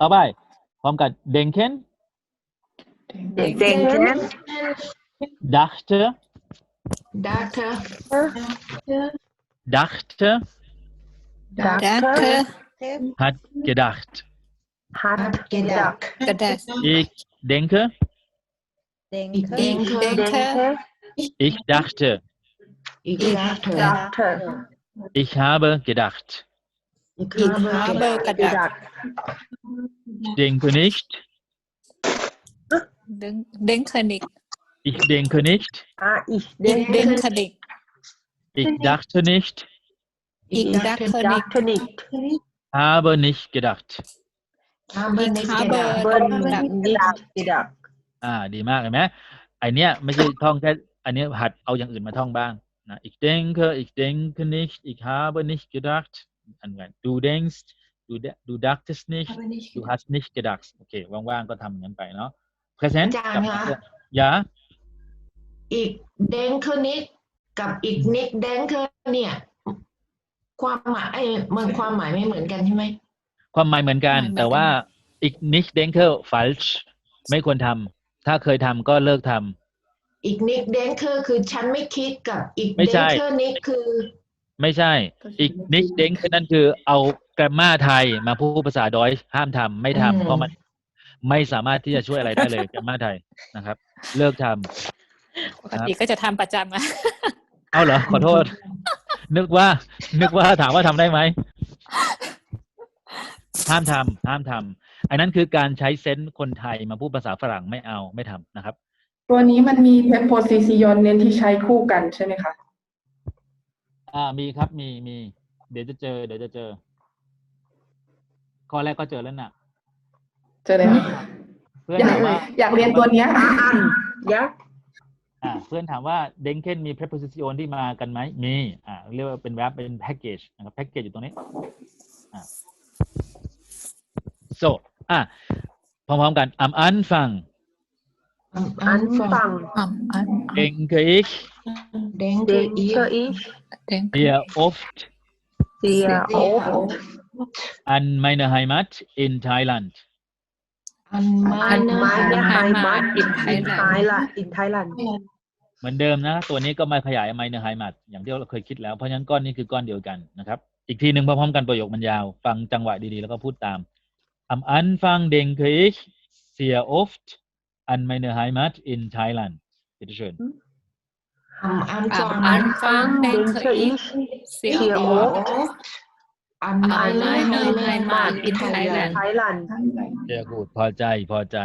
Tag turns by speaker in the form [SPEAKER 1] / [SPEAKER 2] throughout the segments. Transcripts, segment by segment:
[SPEAKER 1] ต่อไป พร้อมกัน denken
[SPEAKER 2] denken
[SPEAKER 1] dachte
[SPEAKER 3] dachte
[SPEAKER 1] dachte
[SPEAKER 2] dachte
[SPEAKER 1] hat gedacht
[SPEAKER 2] hat gedacht
[SPEAKER 3] gedacht
[SPEAKER 1] ich denke
[SPEAKER 3] ich denke
[SPEAKER 2] denke
[SPEAKER 1] ich dachte
[SPEAKER 3] ich dachte
[SPEAKER 2] dachte
[SPEAKER 1] ich habe gedacht
[SPEAKER 3] ich habe gedacht
[SPEAKER 1] denke nicht
[SPEAKER 4] Den- denke nicht.
[SPEAKER 1] ich denke nicht
[SPEAKER 2] ah ich
[SPEAKER 4] Ich
[SPEAKER 2] denke
[SPEAKER 4] denke nicht.
[SPEAKER 1] ich dachte nicht
[SPEAKER 4] Ich dachte nicht.
[SPEAKER 2] dachte nicht
[SPEAKER 1] habe nicht gedacht
[SPEAKER 3] habe
[SPEAKER 4] Ich
[SPEAKER 3] nicht
[SPEAKER 4] habe
[SPEAKER 3] gedacht
[SPEAKER 2] haben nicht gedacht
[SPEAKER 1] อ่า ดีมากเห็นไหมไอเนี้ยไม่ใช่ท่องแค่อันเนี้ยหัดเอาอย่างอื่นมาท่องบ้างนะ ich denke ich denke nicht ich habe nicht gedacht อันกัน du denkst du de- du dachtest nicht
[SPEAKER 3] habe nicht
[SPEAKER 1] du
[SPEAKER 3] gedacht
[SPEAKER 1] hast nicht gedacht โอเคว่างๆก็ทำอย่างนั้นไปเนาะ present
[SPEAKER 3] อาจารย์
[SPEAKER 1] กับ
[SPEAKER 3] คะ
[SPEAKER 1] ยา
[SPEAKER 3] อีกเดงคือนิดกับอีกนิดเดงคือเนี่ย ความหมายเอ้ยมันความหมายไม่เหมือนกันใช่ไหม
[SPEAKER 1] ความหมายเหมือนกัน
[SPEAKER 4] หมายเหมือนกัน
[SPEAKER 1] แต่ว่า ich nicht denke falsch ไม่ควรทำถ้าเคยทำก็เลิกทำ
[SPEAKER 3] อีกนิดเดงคือคือฉันไม่คิดกับอีก
[SPEAKER 1] ไม่
[SPEAKER 3] เด
[SPEAKER 1] ใช่
[SPEAKER 3] งคือนิดคือ
[SPEAKER 1] ไม่ใช่ อีก nicht denke นั่นคือเอากร m มาไทยมาพูดภาษาดอยห้ามทำไม่ทำ
[SPEAKER 3] อืม
[SPEAKER 1] เพราะมันไม่สามารถที่จะช่วยอะไรได้เลยกร m มาไทยนะครับ เลิกทำ
[SPEAKER 4] ปกติก็จะทำประจำอะ
[SPEAKER 1] เอาเหรอขอโทษ นึกว่า นึกว่าถามว่าทำได้ไหมห้ามทำห้ามทำอันนั้นคือการใช้เซนส์คนไทยมาพูดภาษาฝรั่งไม่เอาไม่ทำนะครับ
[SPEAKER 5] ตัวนี้มันมี preposition เน้นที่ใช้คู่กันใช่ไหมคะ
[SPEAKER 1] อ่ามีครับมีมี เดี๋ยวจะเจอ เดี๋ยวจะเจอ ข้อแรกก็เจอแล้วน่ะ
[SPEAKER 5] เจอเลยไหม
[SPEAKER 1] เพื่อน
[SPEAKER 5] อยาก
[SPEAKER 1] ถามว่า
[SPEAKER 5] อยากเรียนตัวเนี้ย
[SPEAKER 2] an ja
[SPEAKER 1] อ่าเพื่อนถามว่า denken มี preposition ที่มากันไหมมีอ่าเรียกว่าเป็น verb เป็น package นะครับ package อยู่ตรงนี้อ่า so อะพร้อมๆกัน am Anfang
[SPEAKER 3] อันฟัง
[SPEAKER 2] Anfang
[SPEAKER 4] อ่าอ่า
[SPEAKER 1] denke ich
[SPEAKER 3] เดงคืออี
[SPEAKER 2] denke ich
[SPEAKER 4] denke
[SPEAKER 1] sehr oft
[SPEAKER 2] sehr oft
[SPEAKER 1] an meine Heimat in Thailand
[SPEAKER 3] อันมา
[SPEAKER 2] an
[SPEAKER 3] นะ
[SPEAKER 2] meine Heimat
[SPEAKER 4] in
[SPEAKER 2] in Thailand in Thailand
[SPEAKER 1] เหมือนเดิมนะ ตัวนี้ก็มาขยาย meine Heimat อย่างที่เราเคยคิดแล้วเพราะฉะนั้นก้อนนี้คือก้อนเดียวกันนะครับ อีกทีหนึ่งพร้อมๆกันประโยคมันยาว ฟังจังหวะดีๆ แล้วก็พูดตาม Am Anfang denke ich sehr oft an meine Heimat in Thailand bitte schön
[SPEAKER 3] อั นฟัง
[SPEAKER 4] Am Anfang denke ich sehr
[SPEAKER 2] sehr
[SPEAKER 4] oft an
[SPEAKER 3] มานะ
[SPEAKER 4] meine Heimat in Thailand
[SPEAKER 2] Thailand
[SPEAKER 1] เจอกูดพอใจ พอใจ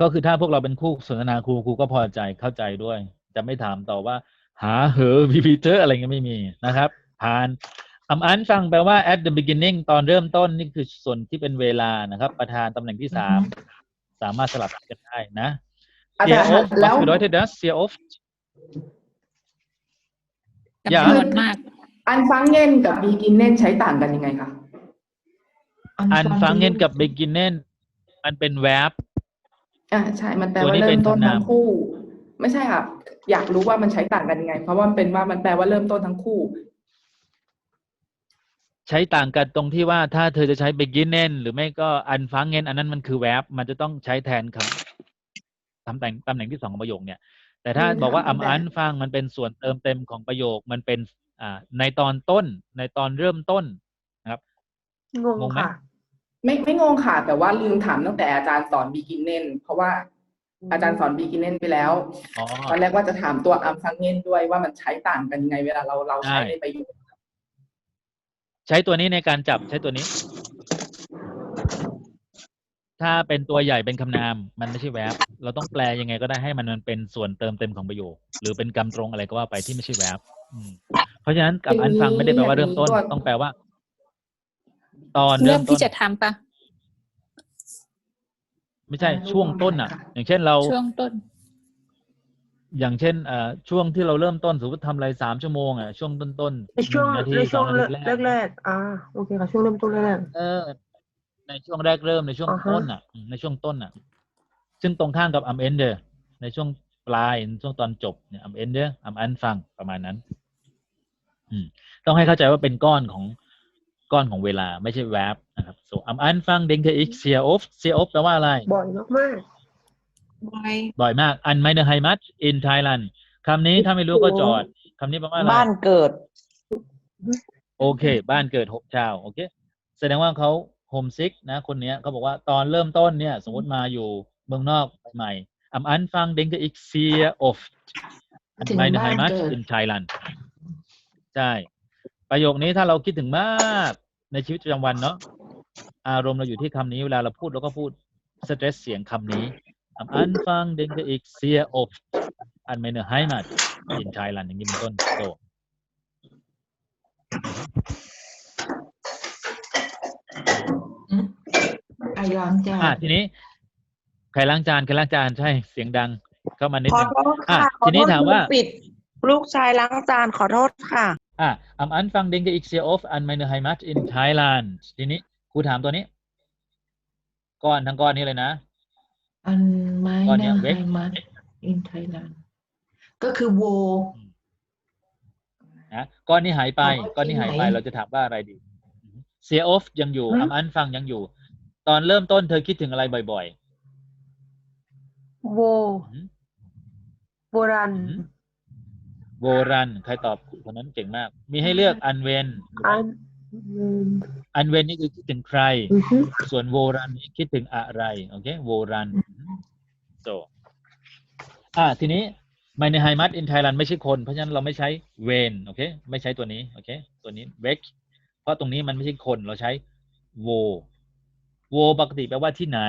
[SPEAKER 1] ก็คือถ้าพวกเราเป็นคู่สนทนาครูครูก็พอใจ เข้าใจด้วย จะไม่ถามต่อว่า หาเหอพีพีเตอร์อะไรเงี้ยไม่มีนะครับ ผ่านอัมอันฟังแปลว่า at the beginning ตอนเริ่มต้นนี่คือส่วนที่เป็นเวลานะครับ ประธานตำแหน่งที่สามสามารถสลับกันได้นะ
[SPEAKER 5] อา
[SPEAKER 1] sehr
[SPEAKER 5] จารย์
[SPEAKER 1] oft
[SPEAKER 5] แล้ว
[SPEAKER 1] was bedeutet das sehr oft อย่า
[SPEAKER 4] จำนวนมาก
[SPEAKER 5] อันฟังเงินกับ beginnen ใช้ต่างกันยังไงคะ
[SPEAKER 1] อันฟังเงินกับ beginnen มันเป็น verb
[SPEAKER 5] อ่าใช่ มันแปล
[SPEAKER 1] ตัว
[SPEAKER 5] ว่า
[SPEAKER 1] นี้
[SPEAKER 5] เริ่
[SPEAKER 1] เป็น
[SPEAKER 5] มต้น
[SPEAKER 1] คำนาม
[SPEAKER 5] ทั้งคู่ ไม่ใช่ค่ะ อยากรู้ว่ามันใช้ต่างกันยังไง เพราะว่ามันเป็นว่ามันแปลว่าเริ่มต้นทั้งคู่
[SPEAKER 1] ใช้ต่างกันตรงที่ว่าถ้าเธอจะใช้ beginnen หรือไม่ก็ anfangen อันนั้นมันคือ verb มันจะต้องใช้แทนคำตำแหน่งตำแหน่งที่สองของประโยคเนี่ย แต่ถ้า
[SPEAKER 5] อืม
[SPEAKER 1] บอกว่า
[SPEAKER 5] ค่ะ
[SPEAKER 1] am
[SPEAKER 5] แต่
[SPEAKER 1] Anfang มันเป็นส่วนเติมเต็มของประโยคมันเป็นอ่าในตอนต้นในตอนเริ่มต้น
[SPEAKER 2] งง
[SPEAKER 1] งงไหม
[SPEAKER 2] ค่ะ
[SPEAKER 5] ไม่ไม่งงค่ะ แต่ว่าลืมถามตั้งแต่อาจารย์สอน beginnen เพราะว่าอาจารย์สอน beginnen ไปแล้ว
[SPEAKER 1] อ๋อ
[SPEAKER 5] ตอนแรกว่าจะถามตัวอัมฟังเงินด้วยว่ามันใช้ต่างกันยังไงเวลาเราเราใช้
[SPEAKER 1] ใช่
[SPEAKER 5] ในประโยค
[SPEAKER 1] ใช้ตัวนี้ในการจับใช้ตัวนี้ ถ้าเป็นตัวใหญ่เป็นคำนาม มันไม่ใช่ verb เราต้องแปลยังไงก็ได้ให้มันมันเป็นส่วนเติมเต็มของประโยค หรือเป็นกำตรงอะไรก็ว่าไปที่ไม่ใช่ verb อืมเพราะฉะนั้นกับ
[SPEAKER 5] อย่าง
[SPEAKER 1] อันฟังไม่ได้แปลว่า
[SPEAKER 5] นี้
[SPEAKER 1] เริ่มต้น
[SPEAKER 5] ตัว
[SPEAKER 1] ต้องแปลว่า ตอน
[SPEAKER 4] เริ่
[SPEAKER 1] เริ่
[SPEAKER 4] ม
[SPEAKER 1] มต้
[SPEAKER 4] ที่
[SPEAKER 1] น
[SPEAKER 4] จะทำปะ
[SPEAKER 1] ไม่ใช่ช่วงต้นอะ อย่างเช่นเรา
[SPEAKER 4] ช่วงต้น
[SPEAKER 1] อย่างเช่นเอ่อช่วงที่เราเริ่มต้นสมมติทำอะไรสามชั่วโมงอะช่วงต้นต้นๆ
[SPEAKER 2] ในช่วง
[SPEAKER 1] หนึ่นาที
[SPEAKER 2] ใน
[SPEAKER 1] ส
[SPEAKER 2] ช่
[SPEAKER 1] อ
[SPEAKER 2] ว
[SPEAKER 1] ง
[SPEAKER 2] ง
[SPEAKER 1] นาทีแรก
[SPEAKER 2] แรกๆอ่าโอเคค่ะช่วงเริ่มต้นแรก
[SPEAKER 1] เออ ในช่วงแรกเริ่มในช่วง
[SPEAKER 2] อ่าฮะ
[SPEAKER 1] ต้นอะอืมในช่วงต้นอะ ซึ่งตรงข้ามกับอัมเอนเดอร์ในช่วงปลายช่วงตอนจบเนี่ยอัมเอนเดอร์อัมอันฟังประมาณนั้น อืม ต้องให้เข้าใจว่าเป็นก้อนของก้อนของเวลาไม่ใช่ verb นะครับ so am Anfang denke ich sehr oft sehr oft แปลว่าอะไร
[SPEAKER 2] บ่อยมาก
[SPEAKER 1] บ่อยมาก an meine Heimat in Thailand คำนี้ถ้าไม่รู้ก็จอดคำนี้แปลว่าอะไร
[SPEAKER 6] บ้านเกิด
[SPEAKER 1] โอเค บ้านเกิดหกชาว โอเค แสดงว่าเขาโฮ มซิกนะคนเนี้ยเขาบอกว่าตอนเริ่มต้นเนี่ย สมมติมาอยู่เมืองนอกใหม่ am Anfang denke ich sehr oft
[SPEAKER 3] ถึง
[SPEAKER 1] meine
[SPEAKER 3] บ้าน
[SPEAKER 1] Heimat
[SPEAKER 3] เกิด
[SPEAKER 1] in Thailand ใช่ ประโยคนี้ถ้าเราคิดถึงมากในชีวิตประจำวันเนาะอารมณ์เราอยู่ที่คำนี้เวลาเราพูดเราก็พูดสเตรสเสียงคำนี้ am Anfang denke ich sehr oft an meine Heimat in Thailand อย่างนี้เป็นต้นโต
[SPEAKER 3] ไอล้างจา
[SPEAKER 1] อะ
[SPEAKER 3] น
[SPEAKER 1] ทีนี้ ใครล้างจานใครล้างจานใช่เสียงดังเข้ามานิด
[SPEAKER 6] ขอ
[SPEAKER 1] นึง
[SPEAKER 6] โทษค่ะ
[SPEAKER 1] อะ
[SPEAKER 6] ขอ
[SPEAKER 1] ทีนี้
[SPEAKER 6] โทษ
[SPEAKER 1] ถามว่า
[SPEAKER 6] ลูกปิด ลูกชายล้างจานขอโทษค่ะ
[SPEAKER 1] อะ am Anfang denke ich sehr oft an meine Heimat in Thailand ทีนี้ครูถามตัวนี้ ก้อนทั้งก้อนนี้เลยนะ
[SPEAKER 3] อันไม้
[SPEAKER 1] ก้อนเนี้
[SPEAKER 3] นะ
[SPEAKER 1] ย
[SPEAKER 3] ไฮ
[SPEAKER 1] Weg
[SPEAKER 3] มัสอินไทยแลนด์ก็คือโว
[SPEAKER 1] นะก้อนนี้หายไป
[SPEAKER 3] อ๋อ
[SPEAKER 1] ก้อนนี้หายไป
[SPEAKER 3] ที่ไหน
[SPEAKER 1] เราจะถามว่าอะไรดี sehr oft ยังอยู่
[SPEAKER 2] อืม
[SPEAKER 1] am Anfang ยังอยู่ ตอนเริ่มต้นเธอคิดถึงอะไรบ่อย
[SPEAKER 2] ๆ โว
[SPEAKER 1] ๆอืม
[SPEAKER 2] โบราณ
[SPEAKER 1] อืมโวรัน ใครตอบคนนั้นเก่งมาก มีให้เลือกอันเวน
[SPEAKER 2] อัน
[SPEAKER 1] อันเวนนี่คือคิดถึงใคร
[SPEAKER 2] อือฮึ
[SPEAKER 1] ส่วนโวรันนี่คิดถึงอะไร โอเค โวรันโตอ่า ทีนี้ meine Heimat in Thailand ไม่ใช่คน เพราะฉะนั้นเราไม่ใช้เวนโอเค ไม่ใช้ตัวนี้ โอเค ตัวนี้ weg เพราะตรงนี้มันไม่ใช่คน เราใช้ wo wo ปกติแปลว่าที่ไหน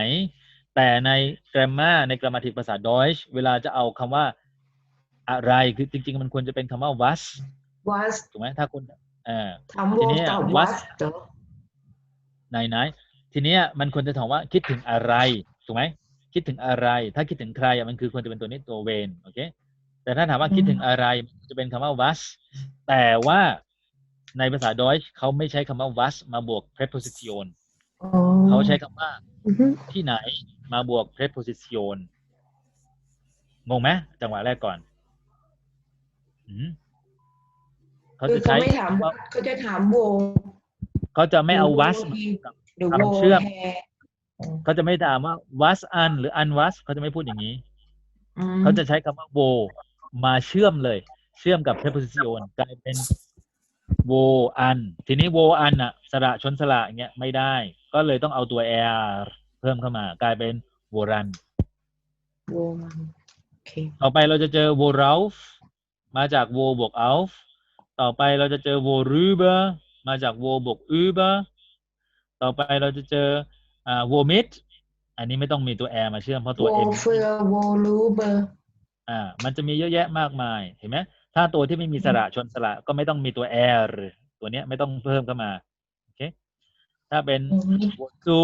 [SPEAKER 1] แต่ใน grammar ใน grammatic ภาษา Deutsch เวลาจะเอาคำว่าอะไรคือจริง ๆ มันควรจะเป็นคำว่า was
[SPEAKER 3] วัส
[SPEAKER 1] ถูกไหมถ้าคุณเอ่า
[SPEAKER 3] ถามโว
[SPEAKER 1] ทีนี้
[SPEAKER 3] ตอบ
[SPEAKER 1] วั
[SPEAKER 3] วั
[SPEAKER 1] ส
[SPEAKER 3] สเหรอ
[SPEAKER 1] ไหนไหนทีเนี้ยมันควรจะถามว่าคิดถึงอะไรถูกไหมคิดถึงอะไร ถ้าคิดถึงใครอะมันคือควรจะเป็นตัวนี้ตัวเวนโอเคแต่ถ้าถามว่าคิดถึงอะไรมันจะเป็นคำว่า was แต่ว่าในภาษาดอยช์เขาไม่ใช้คำว่า was มาบวก preposition
[SPEAKER 2] อ๋อ
[SPEAKER 1] เขาใช้คำว่า
[SPEAKER 2] อือฮึ
[SPEAKER 1] ที่ไหนมาบวก preposition งงไหมจังหวะแรกก่อนอืมเขา
[SPEAKER 3] คือ
[SPEAKER 1] จะ
[SPEAKER 3] เขา
[SPEAKER 1] ใช้
[SPEAKER 3] ไม่ถามว่าเขาจะถามโว
[SPEAKER 1] เขาจะไม่เอา was
[SPEAKER 3] หรือ
[SPEAKER 1] คำ
[SPEAKER 3] โว
[SPEAKER 1] เชื่อม
[SPEAKER 3] แฮ
[SPEAKER 1] เขาจะไม่ถามว่า was an หรือ un was เขาจะไม่พูดอย่างนี้
[SPEAKER 3] อืม
[SPEAKER 1] เขาจะใช้คำว่า wo มาเชื่อมเลย เชื่อมกับ preposition กลายเป็น wo an ทีนี้ wo an อะสระชนสระอย่างเงี้ยไม่ได้ ก็เลยต้องเอาตัว er เพิ่มเข้ามากลายเป็น wo ran
[SPEAKER 3] โวมันโอเค
[SPEAKER 1] ต่อไปเราจะเจอ wo rauf มาจาก wo บวก auf ต่อไปเราจะเจอ wo rüber มาจาก wo บวก über ต่อไปเราจะเจออ่า wo mit อันนี้ไม่ต้องมีตัว er มาเชื่อมเพราะตัว
[SPEAKER 3] โว
[SPEAKER 1] m
[SPEAKER 3] เฟือโวลูเบอร์
[SPEAKER 1] อ่า มันจะมีเยอะแยะมากมายเห็นไหมถ้าตัวที่ไม่มีสระชนสระก็ไม่ต้องมีตัว r ตัวเนี้ยไม่ต้องเพิ่มเข้ามาโอเค ถ้าเป็นวอซู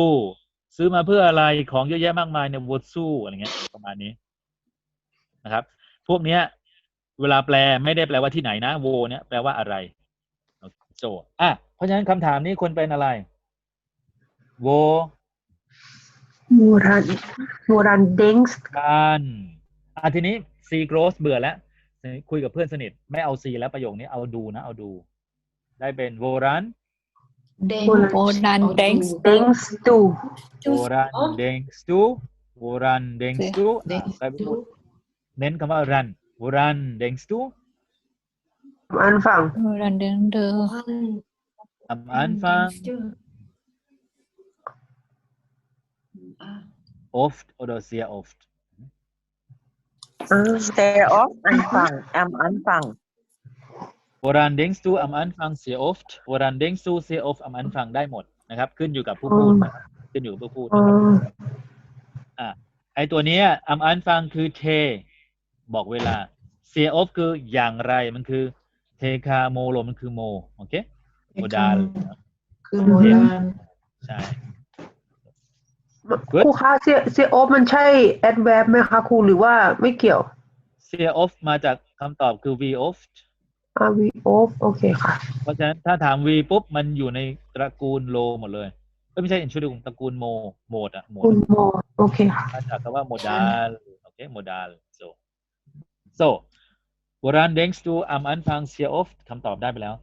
[SPEAKER 1] ซื้อมาเพื่ออะไรของเยอะแยะมากมายเนี่ยวอซูอะไรเงี้ยประมาณนี้นะครับ พวกเนี้ย เวลาแปลไม่ได้แปลว่าที่ไหนนะโวเนี่ยแปลว่าอะไรโจอะเพราะฉะนั้นคำถามนี้ควรเป็นอะไรโว
[SPEAKER 2] โบราณโบราณเด้งส์
[SPEAKER 1] กันอะทีนี้ซีโกรสเบื่อแล้วคุยกับเพื่อนสนิท ไม่เอาซีแล้วประโยคนี้เอาดูนะ เอาดู ได้เป็นโวรัน Orang, orang thanks thanks to. Orang thanks to. Orang
[SPEAKER 2] thanks to. Nên cảm
[SPEAKER 4] run rằng. Orang thanks to. Am Anfang. Orang thanks to.
[SPEAKER 1] Am Anfang. Oft oder sehr oft.
[SPEAKER 6] Sehr oft Anfang. Am Anfang.
[SPEAKER 1] Woran denkst du am Anfang sehr oft Woran denkst du sehr oft am Anfang ได้หมดนะครับ ขึ้นอยู่กับผู้พูดนะครับขึ้นอยู่กับผู้พูด
[SPEAKER 2] อ๋อ
[SPEAKER 1] นะครับไอตัวเนี้ย am Anfang คือเท บอกเวลา sehr oft คืออย่างไรมันคือ เทคาโมโลมันคือโมโอเคโมดาล
[SPEAKER 3] คือโมดาล
[SPEAKER 1] ใช่
[SPEAKER 2] ครูคะเซเซโอฟมันใช่แอดแวร์ไหมคะครูหรือว่าไม่เกี่ยว
[SPEAKER 1] sehr oft มาจากคำตอบคือ wie oft
[SPEAKER 2] อาวีโอฟโอเคค่ะ
[SPEAKER 1] เพราะฉะนั้นถ้าถาม wie ปุ๊บมันอยู่ในตระกูลโลหมดเลยเอ้ยไม่ใช่ introduce ตระกูลโมโหมดอะโหมด
[SPEAKER 2] คุณ
[SPEAKER 1] อะ
[SPEAKER 2] โมโอเคค่ะ
[SPEAKER 1] มาจากคำว่า modal โอเค modal so so woran denkst du am Anfang sehr oft คำตอบได้ไปแล้ว